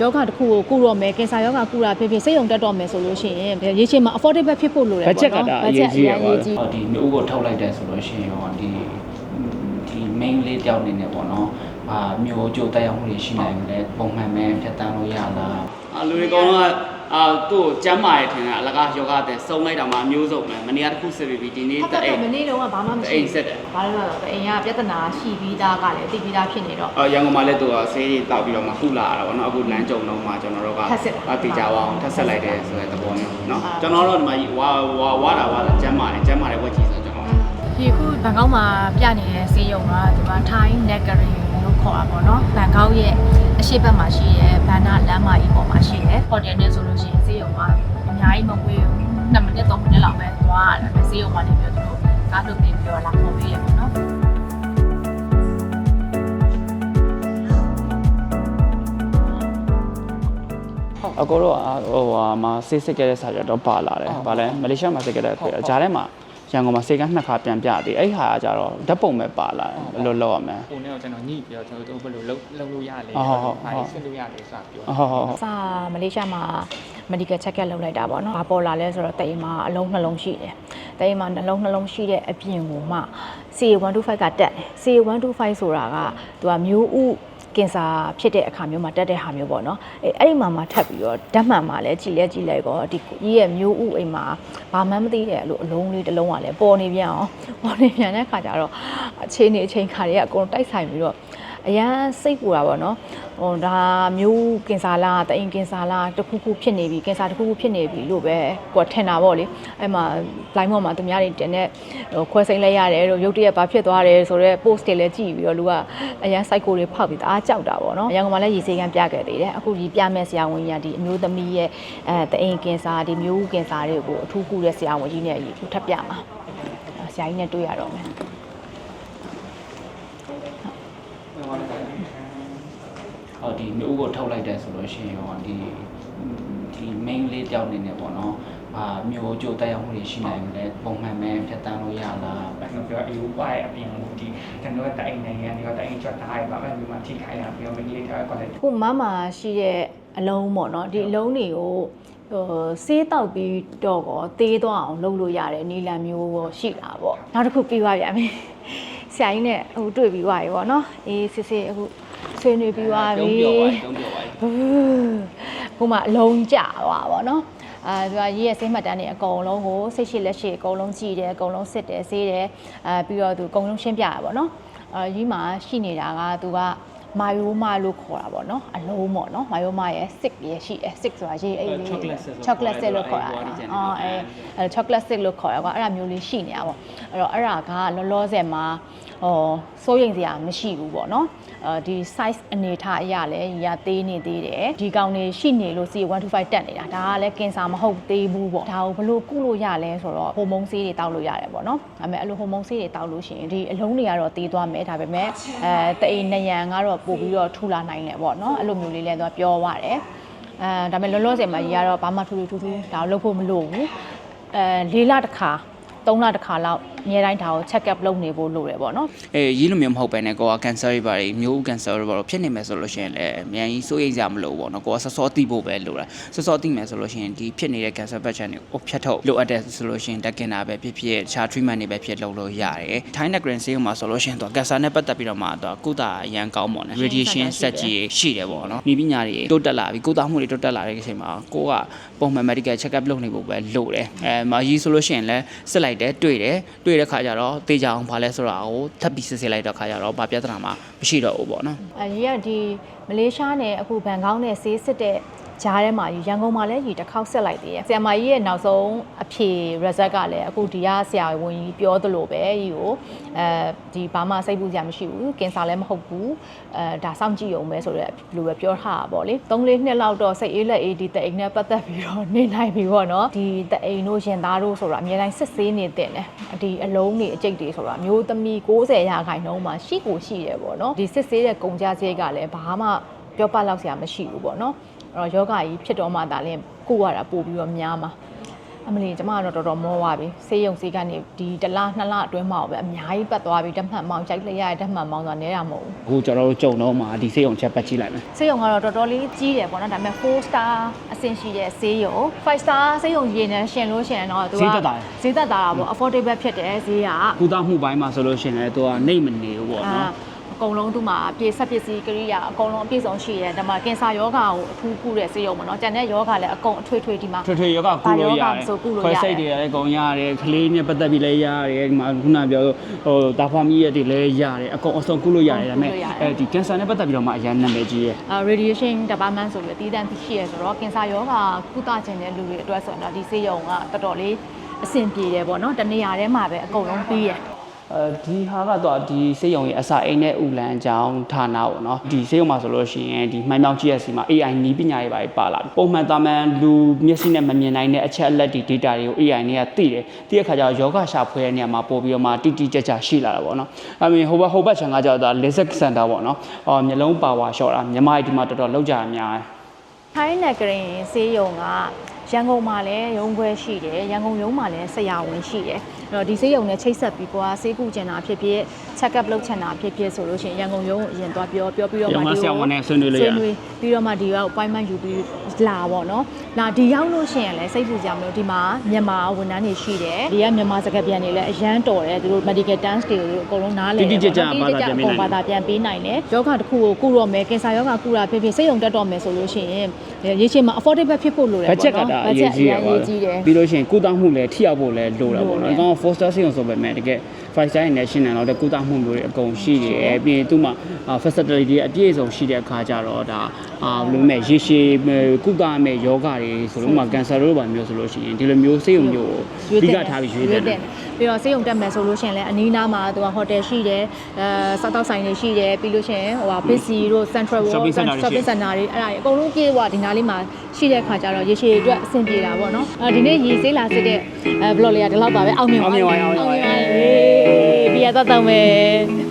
ယောဂတစ်ခုကိုကုတော့မယ်ကင်ဆာယောဂကုတာဖြစ်ဖြစ်စိတ်ယုံတက်တော့မယ်ဆိုလို့ရှိရင်ရေရှည်မှာ affordable ဖြစ်ဖို့လိုတယ်ဘတ်ပေါ့ဂျက်ကနော်ဒါအရေးကြီးရပါဘတ်လားဂျက်အရေးကြီးဟောဒီမျိုးကိုထုတ်လိုက်တယ်ဆိုလို့ရှိရင်ရောဒီဒီ main လေးတယောက်နေနေပေါ့နော်။အာမျိုးကြိုတက်ရောက်မှုတွေရှိနိုင်မလဲပုံမှန်ပဲဖြတ်တန်းလို့ရလား။အလူတွေကောင်က အာသူ့ကိုကျမ်းမာရထင်တာအလကားယောဂတဲ့စုံလိုက်တာမှအမျိုးစုံပဲမနေ့ကတစ်ခုစစ်ပြီးပြီဒီနေ့ဟုတ်တကဲ့အိမ် မနေ့တုန်းကဘာမှမတရှိအိမ်ဘူးဆက်တယ် ဘာလို့လဲဆိုတော့အိမ်ကပြဿနာရှိပြီးသားကလည်းသိပြီးသားဖြစ်နေတော့ အော်ရန်ကုန်မှာလည်းသူကဆေးတွေတောက်ပြီးတော့မှကုလာရတာပေါ့နော်အခုလမ်းကြုံတော့မှကျွန်တော်တို့ကထပ်စစ်တာ အတိကြပါအောင်ထပ်ဆက်လိုက်တယ်ဆိုတဲ့သဘောမျိုးနော်အာကျွန်တော်တို့ဒီမှာဝါဝါဝါတာဝါတာကျမ်းမာတယ်ကျမ်းမာတယ်ဝက်ကြီးဆိုကျွန်တော် ဒီခုဘန်ကောက်မှာပြနေတဲ့ဈေးရုံကဒီမှာ Thai Neckery လို့ခေါ်တာပေါ့နော်ဘန်ကောက်ရဲ့ အရှိတ်ဘက်မှာရှိတဲ့ဘန်နာလမ်းမကြီးပေါ်မှာရှိတယ်ဟိုတယ်နဲ့ဆိုလို့ရှိရင်ဈေးရုံကအများကြီးမဝေးဘူး2မိနစ်3မိနစ်လောက်ပဲသွားရတယ်ပဲဈေးရုံမှာနေပြီးတော့သူတို့ကားလုပ်ပြီးပြီးတော့လာခေါ်ပေးရပေါ့နော်အကိုတော့ဟိုဟာမှာဆေးစစ်ခဲ့တဲ့စာကြတော့ပါလာတယ်ဗာလဲမလေးရှားမှာစစ်ခဲ့တဲ့ခွေဂျားထဲမှာ ရန်ကုန်မှာစေကန်းနှစ်ခါပြန်ပြသေးအဲ့ဟာကကြတော့ဓာတ်ပုံပဲပါလာတယ်ဘယ်လိုလုပ်ရမလဲကိုနဲ့တော့ကျွန်တော်ညှိပြီးတော့ကျွန်တော်တို့ဘယ်လိုလုပ်လုပ်လို့ရလဲဟုတ်ဟုတ်ဟုတ်ဘာဆွလို့ရလဲဆိုတာပြောဟုတ်ဟုတ်ဟုတ်စာမလေးရှားမှာ medical check up လုပ်လိုက်တာပေါ့နော်။ဘာပေါ်လာလဲဆိုတော့တိမ်မှာအလုံးနှလုံးရှိတယ်။တိမ်မှာနှလုံးနှလုံးရှိတဲ့အပြင်ကိုမှ CA125 ကတက်တယ်။ CA125 ဆိုတာကသူကမျိုးဥ ကင်ဆာဖြစ်တဲ့အခါမျိုးမှာတက်တဲ့ဟာမျိုးပေါ့နော်။အဲအဲ့ဒီမှာမှထပ်ပြီးတော့ဓာတ်မှန်မှာလည်းကြည်လဲကြည်လဲကောဒီကြီးရဲ့မျိုးဥအိမ်မှာဘာမှမသိတဲ့အဲ့လိုအလုံးလေးတစ်လုံးကလည်းပေါ်နေပြန်အောင်ပေါ်နေပြန်တဲ့ခါကျတော့အခြေအနေအချိန်ခါတွေကအကုန်တိုက်ဆိုင်ပြီးတော့ အရန်စိတ်ပူတာပေါ့နော်ဟိုဒါမျိုးကင်ဆာလားတအိမ်ကင်ဆာလားတစ်ခုခုဖြစ်နေပြီကင်ဆာတစ်ခုခုဖြစ်နေပြီလို့ပဲကိုယ်ထင်တာပေါ့လေအဲ့မှာ line ပေါ်မှာသူများတွေတင်တဲ့ဟိုခွဲစိမ့်လိုက်ရတယ်တို့ရုပ်တရက်ဘာဖြစ်သွားတယ်ဆိုတော့ post တွေလည်းကြည့်ပြီးတော့လူကအရန် psycho တွေဖောက်ပြီးတအားကြောက်တာပေါ့နော်ရန်ကုန်မှာလည်းရေစေးကန်းပြခဲ့သေးတယ်အခုဒီပြမဲ့ဆရာဝန်ကြီးကဒီအမျိုးသမီးရဲ့အဲတအိမ်ကင်ဆာဒီမျိုးကင်ဆာတွေကိုအထူးကုတဲ့ဆရာဝန်ကြီးနဲ့ဒီထပ်ပြမှာဆရာကြီးနဲ့တွေ့ရတော့မယ် ဟော ဒီမျိုးကိုထုတ်လိုက်တယ်ဆိုလို့ရှိရင်ရောဒီဒီ main လေးတယောက်နေနေပေါ့နော်အာမျိုးကြိုတက်ရောက်မှုတွေရှိနိုင်မလဲပုံမှန်ပဲဖြတ်တန်းလို့ရလားဘာလို့ပြောအယူပါရဲ့အပြင်ကိုဒီကျွန်တော်တိုင်နိုင်ငံတွေကတိုင်ချွတ်ထားရပါမယ်ဒီမှာထိခိုင်းရပြီးတော့မကြီးထားကောလည်းခုမမရှိတဲ့အလုံးပေါ့နော်ဒီအလုံးတွေကိုဟိုဆေးတောက်ပြီးတော့ကောသေးသွားအောင်လုပ်လို့ရတယ်နီလန်မျိုးပေါ့ရှိတာပေါ့နောက်တစ်ခုပြီးသွားပြန်ပြီဆရာကြီးနဲ့ဟိုတွေ့ပြီးသွားပြီပေါ့နော်အေးစစ်စစ်အခု ဆွေးနွေးပြီးသွားပြီတုံးပြောပါတုံးပြောပါခုမှအလုံးကြသွားပါတော့အာသူကရေးရဲ့စိတ်မှတ်တမ်းတွေအကုန်လုံးကိုစိတ်ရှိလက်ရှိအကုန်လုံးကြည့်တယ်အကုန်လုံးစစ်တယ်ဆေးတယ်အဲပြီးတော့သူအကုန်လုံးရှင်းပြရပါတော့အာရေးမှာရှိနေတာကသူကမာယိုမာလို့ခေါ်တာပေါ့နော်အလုံးပေါ့နော်မာယိုမာရဲ့6ရဲ့ရှိတယ်6ဆိုတာရေးအဲ့လေး chocolate stick လို့ခေါ်တာအော်အဲအဲ chocolate stick လို့ခေါ်တာကွာအဲ့ဒါမျိုးလေးရှိနေတာပေါ့အဲ့တော့အဲ့ဒါကလောလောဆယ်မှာ ဟောစိုးရိမ်စရာမရှိဘူးပေါ့နော်အဲဒီ size အနေထားအရလဲရသေးနေသေးတယ်ဒီကောင်တွေရှိနေလို့ C125 တက်နေတာဒါကလည်းကင်ဆာမဟုတ်သေးဘူးပေါ့ဒါကိုဘလို့ကုလို့ရလဲဆိုတော့ဟိုမုန်းဆေးတွေတောက်လို့ရတယ်ပေါ့နော်ဒါပေမဲ့အဲ့လိုဟိုမုန်းဆေးတွေတောက်လို့ရှိရင်ဒီအလုံးတွေကတော့သေးသွားမယ်ဒါပေမဲ့အဲတအိမ်နယံကတော့ပို့ပြီးတော့ထူလာနိုင်တယ်ပေါ့နော်အဲ့လိုမျိုးလေးလဲသူကပြောသွားတယ်အဲဒါပေမဲ့လောလောဆယ်မှာကြီးကတော့ဘာမှထူးထူးထူးထူးဒါလုပ်ဖို့မလိုဘူးအဲ၄လတစ်ခါ၃လတစ်ခါလောက် အများတိုင်းဒါကို check up လုပ်နေဖို့လိုတယ်ပေါ့နော်အဲရေးလို့မျိုးမဟုတ်ပဲねကိုကကန်ဆာတွေပါတယ်မျိုးကန်ဆာတွေပါတော့ဖြစ်နေမယ်ဆိုလို့ရှိရင်လည်းအများကြီးစိုးရိမ်ကြမလို့ပေါ့နော်ကိုကစောစောသိဖို့ပဲလိုတာစောစောသိမယ်ဆိုလို့ရှိရင်ဒီဖြစ်နေတဲ့ကန်ဆာပတ်ချန်တွေကိုဖြတ်ထုတ်လိုအပ်တဲ့ဆိုလို့ရှိရင်တက်ကင်တာပဲဖြစ်ဖြစ်တခြား treatment တွေပဲဖြစ်လုပ်လို့ရတယ်ထိုင်းနက်ဂရန်ဆေးမှာဆိုလို့ရှိရင်တော့ကန်ဆာနဲ့ပတ်သက်ပြီးတော့မှတော့ကုသအရန်ကောင်းပေါ့နော် radiation ဆက်ကြီးရှိတယ်ပေါ့နော်ဤပညာတွေတိုးတက်လာပြီကုသမှုတွေတိုးတက်လာတဲ့အချိန်မှာကိုကပုံမှန် medical check up လုပ်နေဖို့ပဲလိုတယ်အဲမာကြီးဆိုလို့ရှိရင်လည်းစစ်လိုက်တယ်တွေ့တယ်တွေ့တဲ့ခါကျတော့တေးကြအောင်ဘာလဲဆိုတာကိုထပ်ပြီးစစ်စစ်လိုက်တော့ခါကျတော့ဘာပြဿနာမှမရှိတော့ဘူးပေါ့နော်အဲကြီးကဒီမလေးရှားနဲ့အခုဘန်ကောက်နဲ့ဆေးစစ်တဲ့ ဂျားထဲမှာကြီးရန်ကုန်မှာလည်းကြီးတစ်ခေါက်ဆက်လိုက်သေးတယ်ဆရာမကြီးရဲ့နောက်ဆုံးအဖြေ result ကလည်းအခုဒီကဆရာဝန်ကြီးပြောသလိုပဲကြီးကိုအဲဒီဘာမှစိတ်ပူစရာမရှိဘူးကင်ဆာလည်းမဟုတ်ဘူးအဲဒါစောင့်ကြည့်ရုံပဲဆိုတော့လိုပဲပြောထားတာပေါ့လေ၃လေးနှစ်လောက်တော့စိတ်အေးလက်အေးဒီတအိမ်နဲ့ပတ်သက်ပြီးတော့နေနိုင်ပြီပေါ့နော်ဒီတအိမ်တို့ရင်သားတို့ဆိုတော့အများတိုင်းစစ်ဆေးနေတင်တယ်ဒီအလုံးတွေအကျိတ်တွေဆိုတော့မျိုးသမီး60ရာခိုင်နှုန်းမှာရှိကိုရှိတယ်ပေါ့နော်ဒီစစ်ဆေးတဲ့ကုန်ကြစရိတ်ကလည်းဘာမှပြောပတ်လောက်စရာမရှိဘူးပေါ့နော် အဲ့တော့ယောဂကြီးဖြစ်တော့မှဒါလည်းကိုရတာပို့ပြီးတော့များမှာအဲအမလီကျမကတော့တော်တော်မောသွားပြီဆေးရုံဆေးကနေဒီတစ်လနှစ်လအတွင်းမှာပဲအများကြီးပတ်သွားပြီဓာတ်မှန်မောင်းကြိုက်လိုက်ရတဲ့ဓာတ်မှန်မောင်းဆိုတာနဲတာမဟုတ်ဘူးအခုကျွန်တော်တို့ကြုံတော့မှာဒီစေးုံချက်ပတ်ကြည့်လိုက်မယ်ဆေးရုံကတော့တော်တော်လေးကြီးတယ်ပေါ့နော်ဒါပေမဲ့4 star အဆင့်ရှိတဲ့ဆေးရုံ5 star ဆေးရုံရေနဲ့ရှင်လို့ရှင်တော့သူကဈေးသက်သာတာပေါ့ affordable ဖြစ်တယ်ဈေးကကုသမှုပိုင်းမှာဆိုလို့ရှိရင်လည်းသူကနှိမ့်မနေဘူးပေါ့အာနော် အကုန်လုံးသူ့မှာအပြည့်ဆက်ပစ္စည်းကိရိယာအကုန်လုံးအပြည့်စုံရှိရဲဒါမှကင်ဆာယောဂါကိုအထူးကုတဲ့ဆေးရုံပေါ့နော်။ကျန်တဲ့ယောဂါလည်းအကုန်အထွေထွေဒီမှာထွေထွေယောဂကုလို့ရတယ်ဆိုကုလို့ခွဲရတယ်စိတ်တွေလည်းအကုန်ရတယ်ကလေးနဲ့ပတ်သက်ပြီးလည်းရတယ်ဒီမှာခုနပြောဟိုတာဖော်မီရက်တွေလည်းရတယ်အကုန်အစုံကုလို့ရတယ်ဒါပေမဲ့အဲဒီကင်ဆာနဲ့ပတ်သက်ပြီးတော့မှအရန်နာမည်ကြီးရဲ့အာ radiation department ဆိုပြီးအသီးသန့်ရှိရဲဆိုတော့ကင်ဆာယောဂါကုသခြင်းတဲ့လူတွေအတွက်ဆိုရင်တော့ဒီဆေးရုံကတော်တော်လေးအဆင်ပြေတယ်ပေါ့နော်။တနေရာထဲမှာပဲအကုန်လုံးပြီးရတယ် အဲဒီဟာကတော့ဒီစေးရုံရဲ့အစာအိမ်နဲ့ဥလန်အကြောင်းဌာနပေါ့နော်ဒီစေးရုံမှာဆိုလို့ရှိရင်ဒီမှန်မြောင်း GSC မှာ AI နီးပညာတွေပါပါလာပြီပုံမှန်တာမန်လူမျက်စိနဲ့မမြင်နိုင်တဲ့အချက်အလက်တွေ data တွေကို AI နဲ့ကသိတယ်သိတဲ့အခါကျတော့ယောဂရှာဖွေတဲ့နေရာမှာပို့ပြီးတော့မှတိတိကျကျရှိလာတာပေါ့နော်အမင်းဟိုဘက်ဟိုဘက်ခြံကကျတော့ဒါ laser center ပေါ့နော်အော်မျိုးလုံးပါဝါ shot တာမြန်မာပြည်ဒီမှာတော်တော်လောက်ကြရများတယ်ထိုင်းနယ်ဂရင်းဆေးရုံက ရန်ကုန်မှာလည်းရုံးခွဲရှိတယ်ရန်ကုန်ရုံးမှာလည်းဆရာဝန်ရှိတယ်အဲ့တော့ဒီဆေးရုံနဲ့ချိတ်ဆက်ပြီးကွာဆေးကုကျင်တာဖြစ်ဖြစ် check up လုပ်ချင်တာဖြစ်ဖြစ်ဆိုလို့ရှိရင်ရန်ကုန်ရုံးကိုအရင်သွားပြောပြောပြီးတော့ရုံးကဆရာဝန်နဲ့ဆွေးနွေးလို့ရတယ်ဆွေးနွေးပြီးတော့မှဒီက appointment ယူပြီးလာပေါ့နော်လာဒီရောက်လို့ရှိရင်လည်းစိတ်ပူကြမလို့ဒီမှာမြန်မာဝန်ထမ်းတွေရှိတယ်ဒီကမြန်မာစကားပြန်တွေလည်းအရန်တော်တယ်သူတို့ medical terms တွေကိုအကုန်လုံးနားလည်တိတိကျကျပေါ့နော်ဘာသာပြန်ပေးနိုင်တယ်အကုန်ဘာသာပြန်ပေးနိုင်တယ်ယောဂတစ်ခုကိုကုတော့မယ်ကင်ဆာယောဂကုတာဖြစ်ဖြစ်စိတ်ုံတက်တော့မယ်ဆိုလို့ရှိရင်ရေရှည်မှာ affordable ဖြစ်ဖို့လိုတယ်ဘတ်ဂျက်ကပေါ့တာနော်အရေးကြီးရပါဘတ်ဂျက်အရေးကြီးတယ်ပြီးလို့ရှိရင်ကုသမှုလည်းထိရောက်ဖို့လည်းလိုတာပေါ့နော်လိုတယ်အကောင် four star စီအောင်ဆိုပေမဲ့တကယ် five star national တော့ကုသမှုမျိုးတွေအကုန်ရှိတယ်ပြီးရင်သူ့မှာ facility တွေအပြည့်အစုံရှိတဲ့အခါကျတော့ဒါအာဘယ်လိုမဲ့ရေရှည်ကုသမဲ့ယောဂတွေဆိုလို့မှ cancer တို့ပါမျိုးဆိုလို့ရှိရင်ဒီလိုမျိုးစိတ်ုံမျိုးကိုပြီးကထားပြီးရွေးတယ်ပြီးတော့ဆေးရုံတက်မယ်ဆိုလို့ရှိရင်လည်းအနီးနားမှာသူကဟိုတယ်ရှိတယ်အဲစားတောက်ဆိုင်တွေရှိတယ်ပြီးလို့ရှိရင်ဟိုဟာပစ္စည်းတို့ central world Shopping center တွေရှိတယ် shopping center တွေအဲ့ဒါတွေအကုန်လုံးပြေးသွားဒီနားလေးမှာရှိတဲ့ခါကျတော့ရေရှည်အတွက်အဆင်ပြေတာပေါ့နော်အဲဒီနေ့ရေဆေးလာစစ်တဲ့အဲဘလော့လေးကဒီလောက်ပါပဲအောင်မြင်အောင်မြင်ပါအောင်မြင်ပါအောင် မြင်ပါပြီပြီးရတော့တော့မယ်